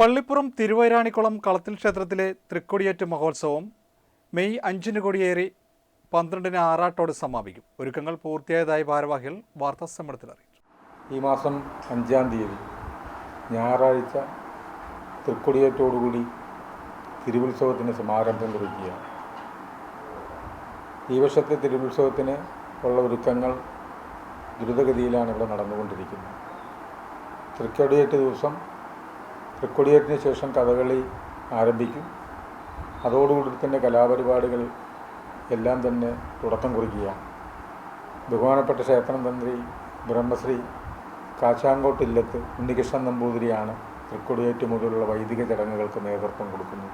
പള്ളിപ്പുറം തിരുവൈരാണിക്കുളം കളത്തിൽ ക്ഷേത്രത്തിലെ തൃക്കൊടിയേറ്റ് മഹോത്സവം മെയ് അഞ്ചിന് കൊടിയേറി പന്ത്രണ്ടിന് ആറാട്ടോട് സമാപിക്കും. ഒരുക്കങ്ങൾ പൂർത്തിയായതായി ഭാരവാഹികൾ വാർത്താ സമ്മേളനത്തിൽ അറിയിച്ചു. ഈ മാസം അഞ്ചാം തീയതി ഞായറാഴ്ച തൃക്കൊടിയേറ്റോടുകൂടി തിരുവുത്സവത്തിന് സമാരംഭം കുറിക്കുകയാണ്. ഈ വർഷത്തെ തിരുവുത്സവത്തിന് ഉള്ള ഒരുക്കങ്ങൾ ദ്രുതഗതിയിലാണ് ഇവിടെ നടന്നുകൊണ്ടിരിക്കുന്നത്. തൃക്കൊടിയേറ്റ് ദിവസം തൃക്കൊടിയേറ്റിന് ശേഷം കഥകളി ആരംഭിക്കും. അതോടുകൂടി തന്നെ കലാപരിപാടികൾ എല്ലാം തന്നെ തുടക്കം കുറിക്കുകയാണ്. ബഹുമാനപ്പെട്ട ക്ഷേത്രം തന്ത്രി ബ്രഹ്മശ്രീ കാശാങ്കോട്ട് ഇല്ലത്ത് ഉണ്ണികൃഷ്ണൻ നമ്പൂതിരിയാണ് തൃക്കൊടിയേറ്റ് മുതലുള്ള വൈദിക ചടങ്ങുകൾക്ക് നേതൃത്വം കൊടുക്കുന്നത്.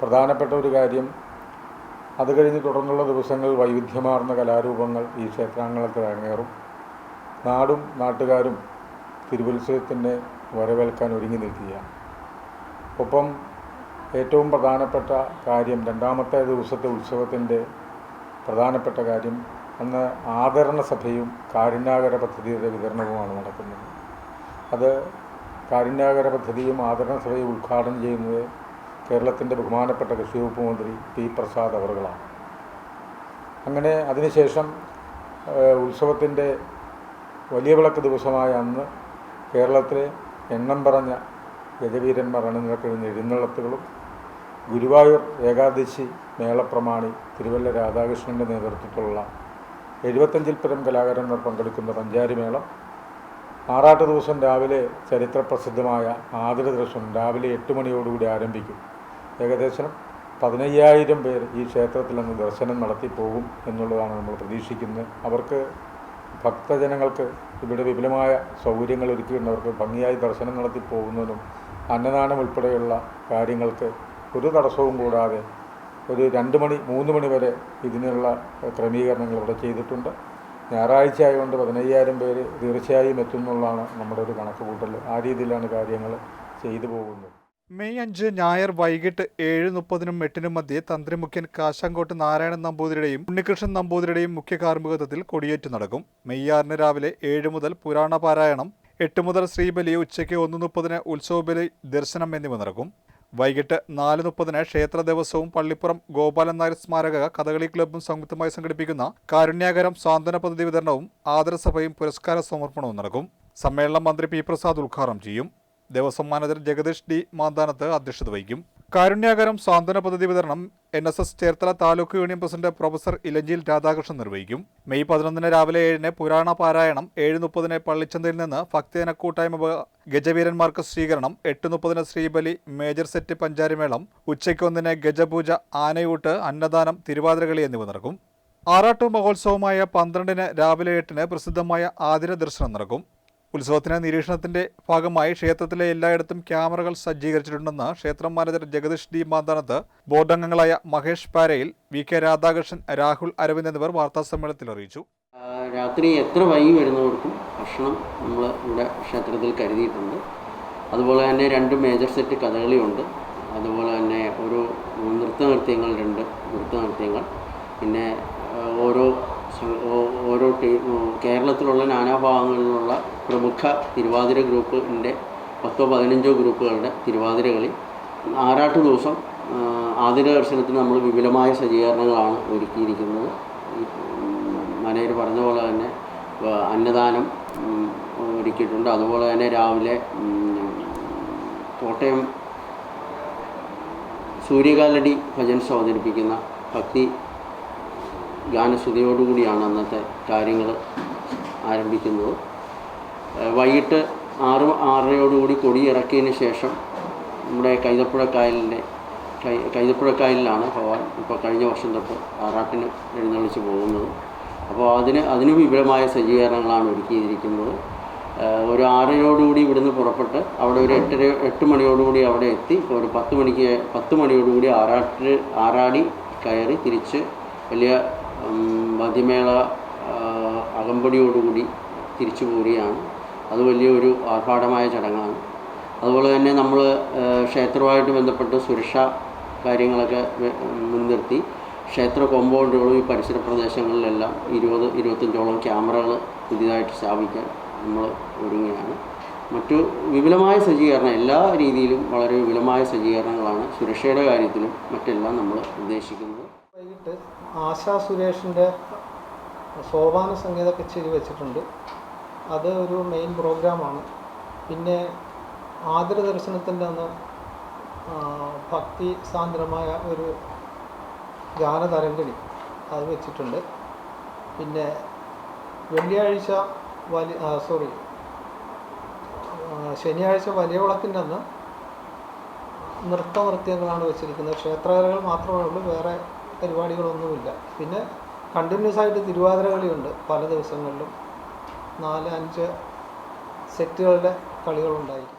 പ്രധാനപ്പെട്ട ഒരു കാര്യം അത് കഴിഞ്ഞ് തുടർന്നുള്ള ദിവസങ്ങൾ വൈവിധ്യമാർന്ന കലാരൂപങ്ങൾ ഈ ക്ഷേത്രാങ്കണത്തിൽ അരങ്ങേറും. നാടും നാട്ടുകാരും തിരുവുത്സവത്തിന്റെ വരവേൽക്കാൻ ഒരുങ്ങി നിൽക്കുകയാണ്. ഒപ്പം ഏറ്റവും പ്രധാനപ്പെട്ട കാര്യം രണ്ടാമത്തെ ദിവസത്തെ ഉത്സവത്തിന്റെ പ്രധാനപ്പെട്ട കാര്യം അന്ന് ആദരണ സഭയും കാരുണ്യാകര പദ്ധതിയുടെ വിതരണവുമാണ് നടക്കുന്നത്. അത് കാരുണ്യാകര പദ്ധതിയും ആദരണ സഭയും ഉദ്ഘാടനം ചെയ്യുന്നത് കേരളത്തിന്റെ ബഹുമാനപ്പെട്ട കൃഷി വകുപ്പ് മന്ത്രി പി പ്രസാദ് അവറുകളാണ്. അങ്ങനെ അതിനുശേഷം ഉത്സവത്തിന്റെ വലിയ വിളക്ക് ദിവസമായ അന്ന് കേരളത്തിലെ എണ്ണം പറഞ്ഞ ഗജവീരന്മാർ അണിനിരക്കുന്ന എഴുന്നള്ളത്തുകളും. ഗുരുവായൂർ ഏകാദശി മേളപ്രമാണി തിരുവല്ല രാധാകൃഷ്ണന്റെ നേതൃത്വത്തിലുള്ള എഴുപത്തഞ്ചിൽ പരം കലാകാരന്മാർ പങ്കെടുക്കുന്ന പഞ്ചാരിമേളം ആറാട്ട് ദിവസം രാവിലെ ചരിത്രപ്രസിദ്ധമായ ആതിര ദൃശ്യം രാവിലെ എട്ട് മണിയോടുകൂടി ആരംഭിക്കും. ഏകദേശം പതിനയ്യായിരം പേർ ഈ ക്ഷേത്രത്തിൽ നിന്ന് ദർശനം നടത്തി പോകും എന്നുള്ളതാണ് നമ്മൾ പ്രതീക്ഷിക്കുന്നത്. അവർക്ക് ഭക്തജനങ്ങൾക്ക് ഇവിടെ വിപുലമായ സൗകര്യങ്ങൾ ഒരുക്കിയിരുന്നവർക്ക് ഭംഗിയായി ദർശനം നടത്തി പോകുന്നതിനും അന്നദാനം ഉൾപ്പെടെയുള്ള കാര്യങ്ങൾക്ക് ഒരു തടസ്സവും കൂടാതെ ഒരു രണ്ട് മണി മൂന്ന് മണി വരെ ഇതിനുള്ള ക്രമീകരണങ്ങൾ ഇവിടെ ചെയ്തിട്ടുണ്ട്. ഞായറാഴ്ച ആയതുകൊണ്ട് പതിനയ്യായിരം പേര് തീർച്ചയായും എത്തുന്നുള്ളതാണ് നമ്മുടെ ഒരു കണക്ക് കൂട്ടൽ ആ രീതിയിലാണ് കാര്യങ്ങൾ ചെയ്തു പോകുന്നത്. മെയ് അഞ്ച് ഞായർ വൈകിട്ട് ഏഴ് മുപ്പതിനും എട്ടിനും മധ്യേ തന്ത്രിമുഖ്യൻ കാശാങ്കോട്ട് നാരായണൻ നമ്പൂതിരിയുടെയും ഉണ്ണികൃഷ്ണൻ നമ്പൂതിരിയുടെയും മുഖ്യ കാർമ്മികത്വത്തിൽ കൊടിയേറ്റ് നടക്കും. മെയ് ആറിന് രാവിലെ ഏഴ് മുതൽ പുരാണ പാരായണം എട്ട് മുതൽ ശ്രീബലി ഉച്ചയ്ക്ക് ഒന്ന് മുപ്പതിന് ഉത്സവബലി ദർശനം എന്നിവ നടക്കും. വൈകിട്ട് നാല് മുപ്പതിന് ക്ഷേത്ര ദിവസവും പള്ളിപ്പുറം ഗോപാലൻ നായർ സ്മാരക കഥകളി ക്ലബ്ബും സംയുക്തമായി സംഘടിപ്പിക്കുന്ന കാരുണ്യാകരം സാന്ത്വന പദ്ധതി വിതരണവും ആദരസഭയും പുരസ്കാര സമർപ്പണവും നടക്കും. സമ്മേളനം മന്ത്രി പി പ്രസാദ് ഉദ്ഘാടനം ചെയ്യും. ദേവസ്വം മാനേജർ ജഗദീഷ് ഡി മാന്താനത്ത് അധ്യക്ഷത വഹിക്കും. കാരുണ്യാകരം സാന്ത്വന പദ്ധതി വിതരണം N S S Cherthala taluk union president professor Elanjiyil Radhakrishnan നിർവഹിക്കും. മെയ് പതിനൊന്നിന് രാവിലെ ഏഴിന് പുരാണ പാരായണം ഏഴ് മുപ്പതിന് പള്ളിച്ചന്തയിൽ നിന്ന് ഭക്തജന കൂട്ടായ്മ ഗജവീരന്മാർക്ക് സ്വീകരണം എട്ട് മുപ്പതിന് ശ്രീബലി മേജർ സെറ്റ് പഞ്ചാരിമേളം ഉച്ചയ്ക്ക് ഒന്നിന് ഗജപൂജ ആനയൂട്ട് അന്നദാനം തിരുവാതിരകളി എന്നിവ നടക്കും. ആറാട്ടു മഹോത്സവമായ പന്ത്രണ്ടിന് രാവിലെ എട്ടിന് പ്രസിദ്ധമായ ആതിര ദർശനം നടക്കും. ഉത്സവത്തിന് നിരീക്ഷണത്തിന്റെ ഭാഗമായി ക്ഷേത്രത്തിലെ എല്ലായിടത്തും ക്യാമറകൾ സജ്ജീകരിച്ചിട്ടുണ്ടെന്ന് ക്ഷേത്രം manager Jagadeesh D Manthanath board അംഗങ്ങളായ മഹേഷ് പാരയിൽ വി കെ രാധാകൃഷ്ണൻ രാഹുൽ അരവിന്ദ് എന്നിവർ വാർത്താസമ്മേളനത്തിൽ അറിയിച്ചു. രാത്രി എത്ര വൈകി വരുന്നവർക്കും ഭക്ഷണം നമ്മൾ ഇവിടെ ക്ഷേത്രത്തിൽ കരുതിയിട്ടുണ്ട്. അതുപോലെ തന്നെ രണ്ട് മേജർ സെറ്റ് കഥകളിയുണ്ട്. അതുപോലെ തന്നെ ഒരു നൃത്ത നൃത്തനൃത്യങ്ങൾ രണ്ട് നൃത്തനൃത്യങ്ങൾ പിന്നെ ഓരോ ഓരോ ടീം കേരളത്തിലുള്ള നാനാഭാഗങ്ങളിലുള്ള പ്രമുഖ തിരുവാതിര ഗ്രൂപ്പിന്റെ പത്തോ പതിനഞ്ചോ ഗ്രൂപ്പുകളുടെ തിരുവാതിര കളി. ആറാട്ട് ദിവസം ആതിര ദർശനത്തിന് നമ്മൾ വിപുലമായ സജ്ജീകരണങ്ങളാണ് ഒരുക്കിയിരിക്കുന്നത്. മനേര് പറഞ്ഞ പോലെ തന്നെ അന്നദാനം ഒരുക്കിയിട്ടുണ്ട്. അതുപോലെ തന്നെ രാവിലെ കോട്ടയം സൂര്യകാലടി ഭജൻസ് അവതരിപ്പിക്കുന്ന ഭക്തി ഗാനശ്രുതിയോടുകൂടിയാണ് അന്നത്തെ കാര്യങ്ങൾ ആരംഭിക്കുന്നത്. വൈകിട്ട് ആറ് ആറരയോടുകൂടി കൊടി ഇറക്കിയതിന് ശേഷം നമ്മുടെ കൈതപ്പുഴ കായലിന്റെ കൈ കൈതപ്പുഴ കായലിലാണ് ഭഗവാൻ ഇപ്പോൾ കഴിഞ്ഞ വർഷം തൊട്ട് ആറാട്ടിന് എഴുന്നള്ളിച്ച് പോകുന്നത്. അപ്പോൾ അതിന് അതിന് വിപുലമായ സജ്ജീകരണങ്ങളാണ് ഒരുക്കിയിരിക്കുന്നത്. ഒരു ആറരയോടുകൂടി ഇവിടുന്ന് പുറപ്പെട്ട് അവിടെ ഒരു എട്ടര എട്ട് മണിയോടുകൂടി അവിടെ എത്തി. ഒരു പത്ത് മണിക്ക് പത്ത് മണിയോടുകൂടി ആറാട്ട് ആറാടി കയറി തിരിച്ച് വലിയ ആ, അകമ്പടിയോടുകൂടി തിരിച്ചു പോരുകയാണ്. അത് വലിയൊരു ആർഭാടമായ ചടങ്ങാണ്. അതുപോലെ തന്നെ നമ്മൾ ക്ഷേത്രവുമായിട്ട് ബന്ധപ്പെട്ട് സുരക്ഷാ കാര്യങ്ങളൊക്കെ മുൻനിർത്തി ക്ഷേത്ര കോമ്പൗണ്ടുകളും ഈ പരിസര പ്രദേശങ്ങളിലെല്ലാം ഇരുപത് ഇരുപത്തഞ്ചോളം ക്യാമറകൾ പുതിയതായിട്ട് സ്ഥാപിക്കാൻ നമ്മൾ ഒരുങ്ങുകയാണ്. മറ്റു വിപുലമായ സജ്ജീകരണം എല്ലാ രീതിയിലും വളരെ വിപുലമായ സജ്ജീകരണങ്ങളാണ് സുരക്ഷയുടെ കാര്യത്തിലും മറ്റെല്ലാം നമ്മൾ ഉദ്ദേശിക്കുന്നത്. വൈകിട്ട് ആശാ സുരേഷിന്റെ സോപാന സംഗീത കച്ചേരി വെച്ചിട്ടുണ്ട്. അത് ഒരു മെയിൻ പ്രോഗ്രാമാണ് പിന്നെ ആതിര ദർശനത്തിന്റെ അന്ന് ഭക്തി സാന്ദ്രമായ ഒരു ഗാനതരംഗിണി അത് വെച്ചിട്ടുണ്ട്. പിന്നെ വെള്ളിയാഴ്ച വലി സോറി ശനിയാഴ്ച വലിയ വിളക്കിന്റെ അന്ന് നൃത്തനൃത്യങ്ങളാണ് വെച്ചിരിക്കുന്നത്. ക്ഷേത്രകലകൾ മാത്രമേ ഉള്ളൂ വേറെ പരിപാടികളൊന്നുമില്ല. പിന്നെ കണ്ടിന്യൂസ് ആയിട്ട് തിരുവാതിര കളിയുണ്ട് പല ദിവസങ്ങളിലും. നാല് അഞ്ച് സെറ്റുകളുടെ കളികളുണ്ടായിരിക്കും.